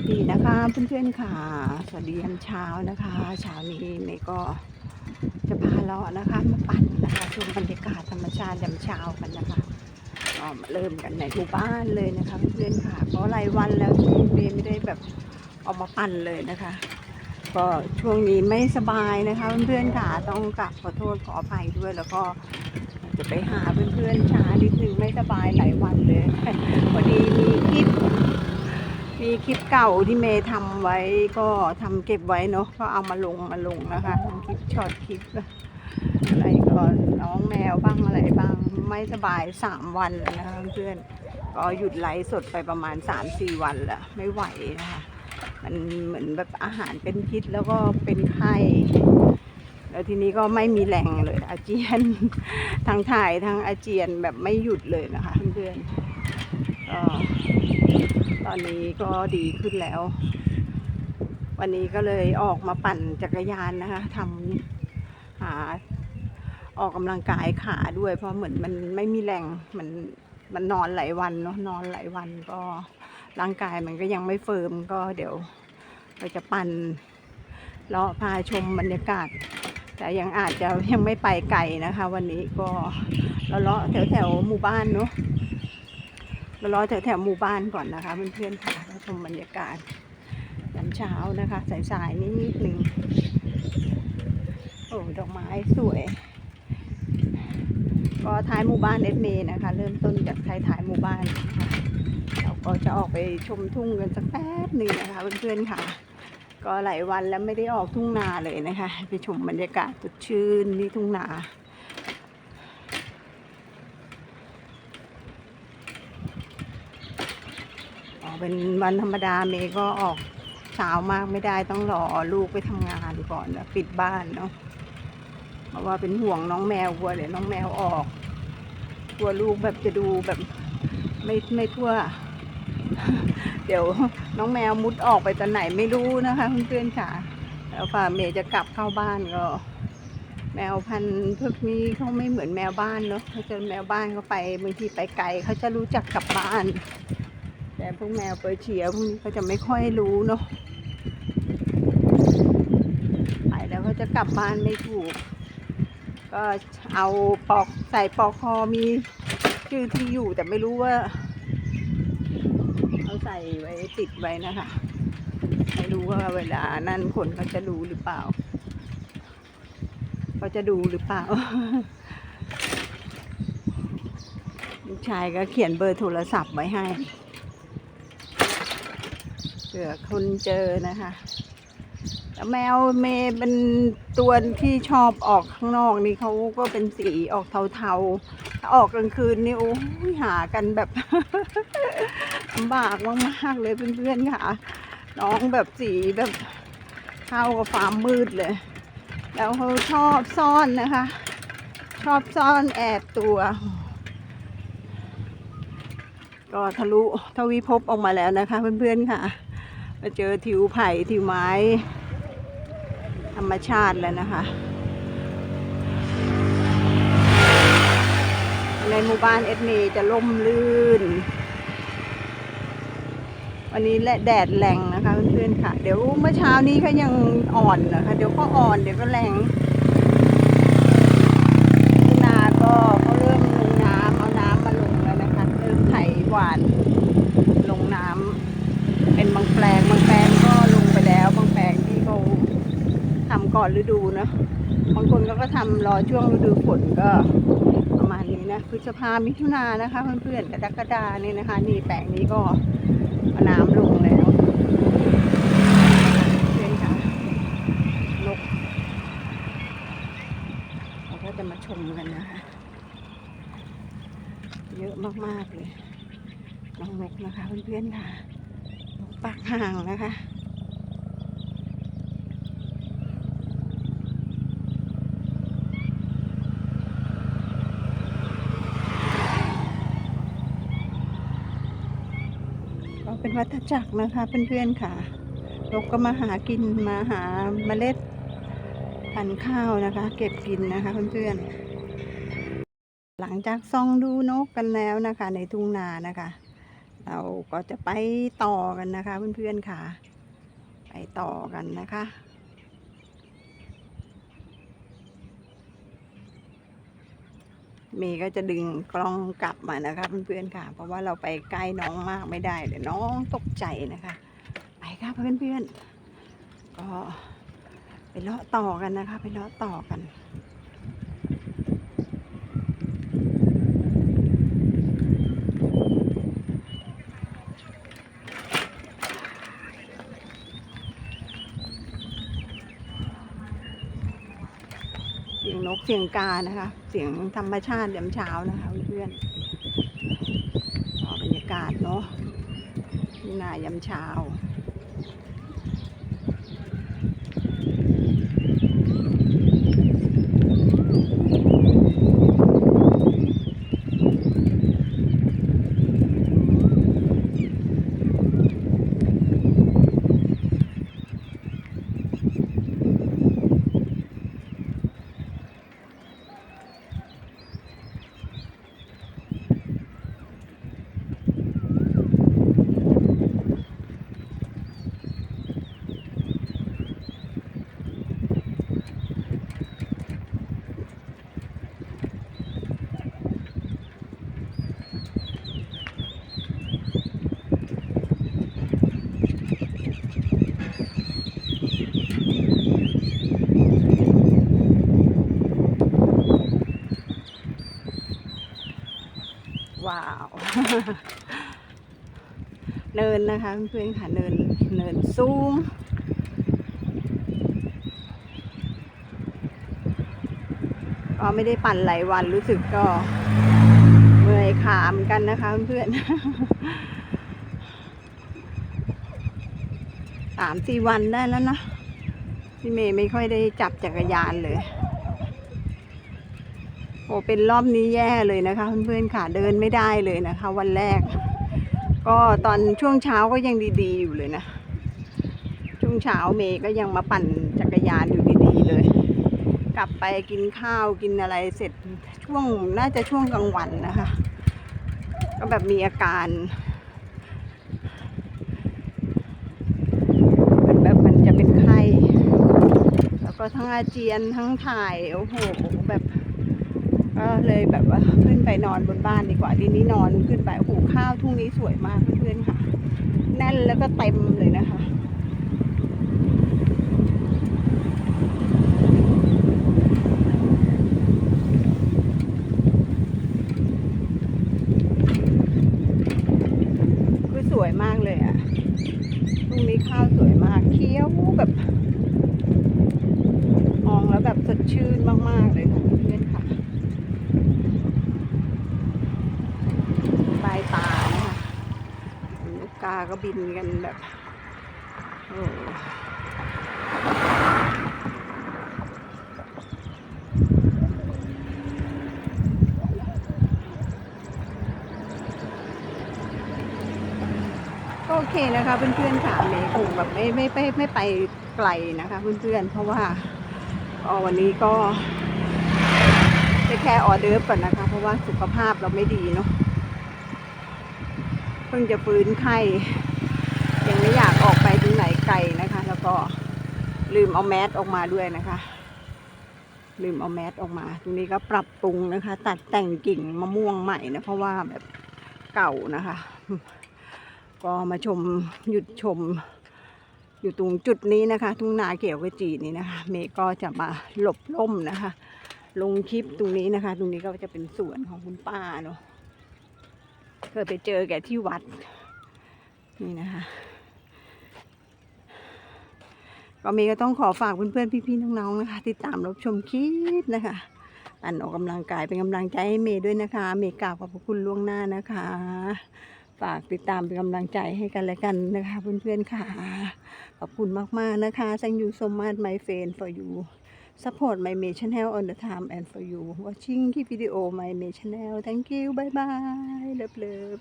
วัสดีนะคะเพื่อนๆค่ะ สวัสดียามเช้านะคะเช้านี้เมย์ก็จะพาเราะนะคะมาปั่นนะคะชมบรรยากาศธรรมชาติยามเช้ากันนะคะก็มาเริ่มกันในหมู่บ้านเลยนะคะเพื่อนๆค่ะเพราะหลายวันแล้วที่เมย์ไม่ได้แบบออกมาปั่นเลยนะคะ ก็ช่วงนี้ไม่สบายนะคะเพื่อนๆค่ะต้องกลับขอโทษขออภัยด้วยแล้วก็จะไปหาเพื่อนๆช้านิดนึงไม่สบายหลายวันเลยพอดีมีคลิป มีคลิปเก่าที่เมย์ทำไว้ก็ทำเก็บไว้เนาะก็เอามาลงมาลงนะคะทำคลิปช็อตคลิปอะไรก็น้องแมวบ้างอะไรบ้างไม่สบายสามวันแล้วนะคะเพื่อนก็หยุดไลฟ์สดไปประมาณสามสี่วันล้วไม่ไหวนะคะมันเหมือนแบบอาหารเป็นพิษแล้วก็เป็นไข้แล้วทีนี้ก็ไม่มีแรงเลยอาเจียนทั้งถ่ายทั้งอาเจียนแบบไม่หยุดเลยนะคะเพื่อนๆก็ ตอนนี้ก็ดีขึ้นแล้ว วันนี้ก็เลยออกมาปั่นจักรยานนะคะทำหาออกกำลังกายขาด้วย เพราะเหมือนมันไม่มีแรงมันมันนอนหลายวันเนาะนอนหลายวันก็ร่างกายมันก็ยังไม่เฟิร์มก็เดี๋ยวเราจะปั่นเลาะพาชมบรรยากาศ แต่ยังอาจจะยังไม่ไปไกลนะคะ วันนี้ก็เลาะแถวแถวหมู่บ้านเนาะ เรารอแถวแถวหมู่บ้านก่อนนะคะเพื่อนๆค่ะชมบรรยากาศยามเช้านะคะ สายๆนิดหนึ่งโอ้ดอกไม้สวย ก็ท้ายหมู่บ้านเอสเมนะคะ เริ่มต้นจากท้ายท้ายหมู่บ้านนะคะเราก็จะออกไปชมทุ่งกันสักแป๊บหนึ่งนะคะเพื่อนๆค่ะ ก็หลายวันแล้วไม่ได้ออกทุ่งนาเลยนะคะ ไปชมบรรยากาศสดชื่นที่ทุ่งนา อ๋อ เป็นวันธรรมดาเมย์ก็ออกเช้ามากไม่ได้ต้องรอลูกไปทำงานก่อนแล้วปิดบ้านเนาะเพราะว่าเป็นห่วงน้องแมวกลัวเดี๋ยวน้องแมวออกกลัวลูกแบบจะดูแบบไม่ไม่ทั่ว เดี๋ยวน้องแมวมุดออกไปตอนไหนไม่รู้นะคะเพื่อนๆค่ะแล้วฝ่าเมย์จะกลับเข้าบ้านก็ แมวพันธุ์พวกนี้เขาไม่เหมือนแมวบ้านเนาะเขาจะแมวบ้านเขาไปบางทีไปไกลเขาจะรู้จักกลับบ้าน พวกแมวเปอร์เชียพวกนี้เขาจะไม่ค่อยรู้เนาะไปแล้วก็จะกลับบ้านไม่ถูก ก็เอาปลอกใส่ปลอกคอมีชื่อที่อยู่แต่ไม่รู้ว่าเขาใส่ไว้ติดไว้นะคะ ไม่รู้ว่าเวลานั่นคนเขาจะรู้หรือเปล่าเขาจะดูหรือเปล่าลูกชายก็เขียนเบอร์โทรศัพท์ไว้ให้ ผื่อคนเจอนะคะแต่แมวเมย์เป็นตัวที่ชอบออกข้างนอกนี่เขาก็เป็นสีออกเทาๆถ้าออกกลางคืนนี่โอ้ยหากันแบบลำบากมากๆเลยเพื่อนๆค่ะ น้องแบบสีแบบเข้ากับความมืดเลย แล้วเขาชอบซ่อนนะคะ ชอบซ่อนแอบตัวก็ทะลุทวีภพออกมาแล้วนะคะเพื่อนๆค่ะ มาเจอทิวไผ่ทิวไม้ ธรรมชาติแล้วนะคะในหมู่บ้านเอ็ดเนจะล่มลื่น วันนี้และแดดแรงนะคะเพื่อนๆค่ะ เดี๋ยวเมื่อเช้านี้ก็ยังอ่อนนะคะ เดี๋ยวก็อ่อนเดี๋ยวก็แรงที่นาก็เขาเริ่มลงน้ำเอาน้ำมาลงแล้วนะคะ เริ่มไถหวาน ลงน้ำเป็นบางแปลงบางแปลงก็ลงไปแล้ว บางแปลงที่เขาทำ ก่อนฤดูนะบางคนก็ก็ทำรอช่วงฤดูฝนก็ประมาณนี้นะพฤษภามิถุนานะคะ เพื่อนๆกรกฎาเนี่ยนะคะ นี่แปลงนี้ก็น้ำลงแล้วเพื่อนค่ะนกเราก็จะมาชมกันนะคะ เยอะมากๆเลยน้องนกนะคะเพื่อนๆค่ะนกปากห่างนะคะ ก็เป็นวัฏจักรนะคะเพื่อนๆค่ะนกก็มาหากินมาหาเมล็ดพันธุ์ข้าวนะคะ เก็บกินนะคะเพื่อนๆ หลังจากส่องดูนกกันแล้วนะคะ ในทุ่งนานะคะ เราก็จะไปต่อกันนะคะเพื่อนๆค่ะ ไปต่อกันนะคะ เมย์ก็จะดึงกล้องกลับมานะคะเพื่อนๆค่ะ เพราะว่าเราไปใกล้น้องมากไม่ได้เดี๋ยวน้องตกใจนะคะ ไปค่ะเพื่อนๆก็ไปเลาะต่อกันนะคะ ไปเลาะต่อกัน เสียงกเสียงกานะคะ เสียงธรรมชาติยามเช้านะคะเพื่อนบรรยากาศเนาะนายามเช้า ว้าว เนินนะคะเพื่อนๆค่ะเนินเนินสูงก็ไม่ได้ปั่นหลายวันรู้สึกก็เมื่อยขาเหมือนกันนะคะเพื่อนๆสามสี่วันได้แล้วนะพี่เมย์ไม่ค่อยได้จับจักรยานเลย โอ้เป็นรอบนี้แย่เลยนะคะ เพื่อนๆค่ะเดินไม่ได้เลยนะคะ วันแรก ก็ตอนช่วงเช้าก็ยังดีๆอยู่เลยนะ ช่วงเช้าเมย์ก็ยังมาปั่นจักรยานอยู่ดีๆเลย กลับไปกินข้าวกินอะไรเสร็จช่วงน่าจะช่วงกลางวันนะคะ ก็แบบมีอาการเหมือนแบบมันจะเป็นไข้ แล้วก็ทั้งอาเจียนทั้งถ่ายโอ้โหแบบ ก็เลยแบบว่าขึ้นไปนอนบนบ้านดีกว่าทีนี้นอนขึ้นไปโอ้โหข้าวทุ่งนี้สวยมากเพื่อนๆค่ะ แน่นแล้วก็เต็มเลยนะคะ คือสวยมากเลยอะตรงนี้ข้าวสวยมากเคี้ยวแบบ มองแล้วแบบสดชื่นมาก ๆ เลยค่ะเพื่อนๆค่ะปลายตานะคะน กาก็บินกันแบบโอ้โอเคนะคะเพื่อนๆค่ะเมย์คงแบบไม่ไม่ไม่ไม่ไปไกลนะคะเพื่อนๆเพราะว่าก็วันนี้ก็แค่ออเดิร์ฟก่อนนะคะ เพราะว่าสุขภาพเราไม่ดีเนาะ เพิ่งจะฟื้นไข้ยังไม่อยากออกไปที่ไหนไกลนะคะ แล้วก็ลืมเอาแมสออกมาด้วยนะคะ ลืมเอาแมสออกมา ตรงนี้ก็ปรับปรุงนะคะ ตัดแต่งกิ่งมะม่วงใหม่นะเพราะว่าแบบเก่านะคะ ก็มาชมหยุดชม อยู่ตรงจุดนี้นะคะ ทุ่งนาเกี่ยวกับจีนี่นะคะ เมย์ก็จะมาหลบร่มนะคะ ลงคลิปตรงนี้นะคะ ตรงนี้ก็จะเป็นสวนของคุณป้าเนาะ เคยไปเจอแกที่วัด นี่นะคะ ก็เมย์ก็ต้องขอฝากเพื่อนๆ พี่ๆ น้องๆ นะคะ ติดตามรับชมคลิปนะคะ อันออกกำลังกายเป็นกำลังใจให้เมย์ด้วยนะคะ เมย์กราบขอบพระคุณล่วงหน้านะคะ ฝากติดตามเป็นกำลังใจให้กันและกันนะคะ เพื่อนๆ ค่ะ ขอบคุณมากๆ นะคะ thank you so much my friend for you support my main channel on the time and for you watching คลิปวิดีโอ my main channel thank you bye bye love love